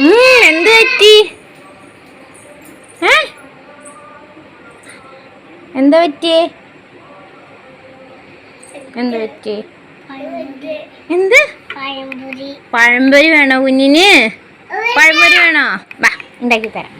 എന്ത് പറ്റി? എന്താ പറ്റിയേ? എന്താ പറ്റി എന്ത്? പഴംപൊരി. വേണോ കുഞ്ഞിന്? പഴംപൊരി വേണോ? വാ ഉണ്ടാക്കി തരാം.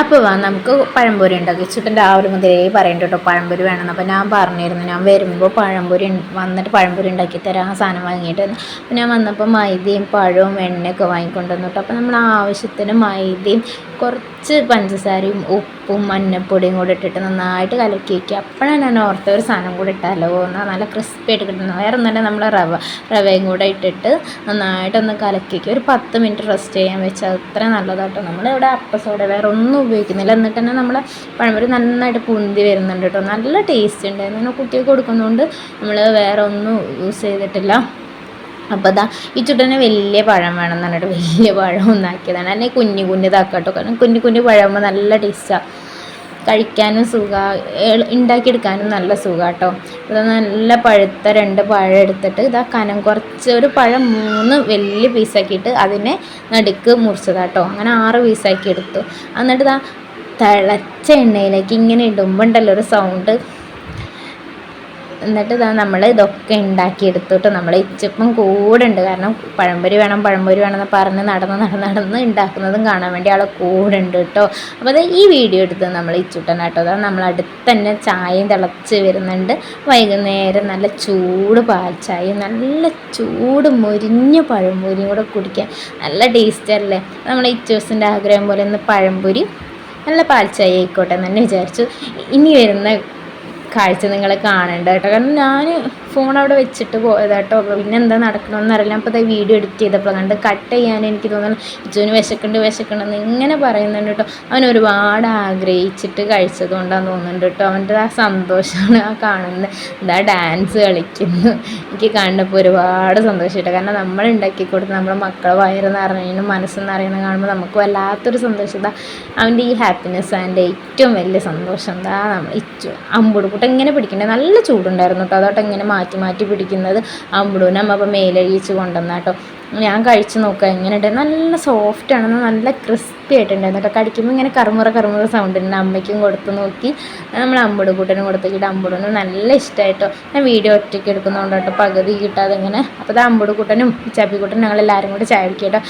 അപ്പോൾ വാ നമുക്ക് പഴംപൊരി ഉണ്ടാക്കി. ചുട്ടൻ രാവിലെ മുതലേ പറയണ്ട കേട്ടോ പഴംപൊരി വേണമെന്ന് അപ്പോൾ ഞാൻ പറഞ്ഞിരുന്നു ഞാൻ വരുമ്പോൾ പഴംപൊരി വന്നിട്ട് പഴംപൊരി ഉണ്ടാക്കി തരാം ആ സാധനം വാങ്ങിയിട്ട് അപ്പോൾ ഞാൻ വന്നപ്പോൾ മൈദയും പഴവും എണ്ണയൊക്കെ വാങ്ങിക്കൊണ്ടുവന്നു കേട്ടോ. അപ്പോൾ നമ്മൾ ആവശ്യത്തിന് മൈദയും കുറച്ച് പഞ്ചസാരയും ഉപ്പും മഞ്ഞപ്പൊടിയും കൂടെ ഇട്ടിട്ട് നന്നായിട്ട് കലക്കി വയ്ക്കുക. അപ്പോഴാണ് ഞാൻ ഓർത്ത ഒരു സാധനം കൂടെ ഇട്ടാലോ എന്നാൽ നല്ല ക്രിസ്പി ആയിട്ട് കിട്ടുന്നത്. വേറെ ഒന്നല്ല നമ്മൾ റവ റവയും കൂടെ ഇട്ടിട്ട് നന്നായിട്ടൊന്ന് കലക്കി വയ്ക്കുക. ഒരു പത്ത് മിനിറ്റ് റെസ്റ്റ് ചെയ്യാൻ വെച്ചാൽ അത്ര നല്ലതാട്ടോ. നമ്മളിവിടെ അപ്പസോടെ വേറെ ഒന്നും ഉപയോഗിക്കുന്നില്ല. എന്നിട്ട് തന്നെ നമ്മൾ പഴംപൊരി നന്നായിട്ട് പൊന്തി വരുന്നുണ്ട് കേട്ടോ. നല്ല ടേസ്റ്റ് ഉണ്ട് എന്നാൽ കുട്ടികൾക്ക് കൊടുക്കുന്നതുകൊണ്ട് നമ്മൾ വേറെ ഒന്നും യൂസ് ചെയ്തിട്ടില്ല. അപ്പോൾ അതാ ഈ ചുട്ടനെ വലിയ പഴം വേണം എന്ന് പറഞ്ഞിട്ട് വലിയ പഴം ഒന്നാക്കിയതാണ് അതിനെ കുഞ്ഞു കുഞ്ഞു ഇതാക്കാട്ടോ. കാരണം കുഞ്ഞു കുഞ്ഞു പഴമാകുമ്പോൾ നല്ല ടേസ്റ്റാണ് കഴിക്കാനും സുഖ. ഉണ്ടാക്കിയെടുക്കാനും നല്ല സുഖം കേട്ടോ ഇത് നല്ല പഴുത്ത രണ്ട് പഴം എടുത്തിട്ട് ഇതാ കനം കുറച്ച് ഒരു പഴം മൂന്ന് വലിയ പീസാക്കിയിട്ട് അതിനെ നടുക്ക് മുറിച്ചതാട്ടോ. അങ്ങനെ ആറ് പീസാക്കി എടുത്തു. എന്നിട്ട് ഇതാ തിളച്ച എണ്ണയിലേക്ക് ഇങ്ങനെ ഇടുമ്പോൾ ഉണ്ടല്ലോ ഒരു സൗണ്ട് എന്നിട്ട് നമ്മൾ ഇതൊക്കെ ഉണ്ടാക്കിയെടുത്തിട്ട് നമ്മൾ ഇച്ചിപ്പം കൂടെ ഉണ്ട് കാരണം പഴംപൊരി വേണം പഴംപൊരി വേണം എന്ന് പറഞ്ഞ് നടന്ന് നടന്ന് നടന്ന് ഉണ്ടാക്കുന്നതും കാണാൻ വേണ്ടി ആളെ കൂടെ ഉണ്ട് കേട്ടോ അപ്പോൾ അത് ഈ വീഡിയോ എടുത്ത് നമ്മൾ ഇച്ചുട്ടൻ കേട്ടോ അതാ നമ്മൾ അടുത്ത് തന്നെ ചായയും തിളച്ച് വരുന്നുണ്ട്. വൈകുന്നേരം നല്ല ചൂട് പാൽ ചായയും നല്ല ചൂട് മുരിഞ്ഞ പഴംപൊരിയും കൂടെ കുടിക്കാൻ നല്ല ടേസ്റ്റ് അല്ലേ? നമ്മൾ ഇച്ചൂസിന്റെ ആഗ്രഹം പോലെ ഒന്ന് പഴംപൊരി നല്ല പാൽ ചായ ആയിക്കോട്ടെ എന്ന് തന്നെ വിചാരിച്ചു. ഇനി വരുന്ന കാഴ്ച നിങ്ങൾ കാണേണ്ട കേട്ടോ. കാരണം ഞാൻ ഫോൺ അവിടെ വെച്ചിട്ട് പോയത് കേട്ടോ. പിന്നെ എന്താ നടക്കണമെന്ന് അറിയില്ല. അപ്പോൾ അതായത് വീഡിയോ എഡിറ്റ് ചെയ്തപ്പോൾ കണ്ട് കട്ട് ചെയ്യാൻ എനിക്ക് തോന്നുന്നു. ഇജുവിന് വിശക്കുണ്ട് വിശക്കണമെന്ന് ഇങ്ങനെ പറയുന്നുണ്ട് കേട്ടോ. അവൻ ഒരുപാട് ആഗ്രഹിച്ചിട്ട് കഴിച്ചത് കൊണ്ടാന്ന് തോന്നുന്നുണ്ട് കേട്ടോ. അവന്റെ ആ സന്തോഷമാണ് ആ കാണുന്നത് എന്താ ഡാൻസ് കളിക്കുന്നു. എനിക്ക് കണ്ടപ്പോൾ ഒരുപാട് സന്തോഷമായിട്ട് കാരണം നമ്മൾ ഉണ്ടാക്കി കൊടുത്ത് നമ്മുടെ മക്കളെ വയറെന്ന് അറിയണം മനസ്സെന്ന് അറിയണം കാണുമ്പോൾ നമുക്ക് വല്ലാത്തൊരു സന്തോഷം. അവന്റെ ഈ ഹാപ്പിനെസ് അവന്റെ ഏറ്റവും വലിയ സന്തോഷം. എന്താ നമ്മൾ ഇച്ചു ഇങ്ങനെ പിടിക്കണ്ടേ? നല്ല ചൂടുണ്ടായിരുന്നു കേട്ടോ. അതോട്ട് ഇങ്ങനെ മാറ്റി മാറ്റി പിടിക്കുന്നത് അമ്പുടൂനെ നമ്മൾ അപ്പം മേലഴിച്ച് കൊണ്ടുവന്ന കേട്ടോ. ഞാൻ കഴിച്ചു നോക്കുക എങ്ങനെയുണ്ട് നല്ല സോഫ്റ്റ് ആണ്. നല്ല ക്രിസ്പി ആയിട്ടുണ്ടായിരുന്നു കേട്ടോ. കടിക്കുമ്പോൾ ഇങ്ങനെ കറുമുറ കറുമുറ സൗണ്ട് ഉണ്ട് അമ്മയ്ക്കും കൊടുത്ത് നോക്കി. നമ്മൾ അമ്പുടു കൂട്ടനും കൊടുത്തിട്ട് അമ്പുടൂന് നല്ല ഇഷ്ടമായിട്ടോ ഞാൻ വീഡിയോ ഒറ്റയ്ക്ക് എടുക്കുന്നതുകൊണ്ട് കേട്ടോ. പകുതി കിട്ടാതെ ഇങ്ങനെ. അപ്പോൾ അത് അമ്പുടു കൂട്ടനും ചപ്പിക്കൂട്ടനും ഞങ്ങൾ എല്ലാവരും കൂടി ചായ കുടിക്കും കേട്ടോ.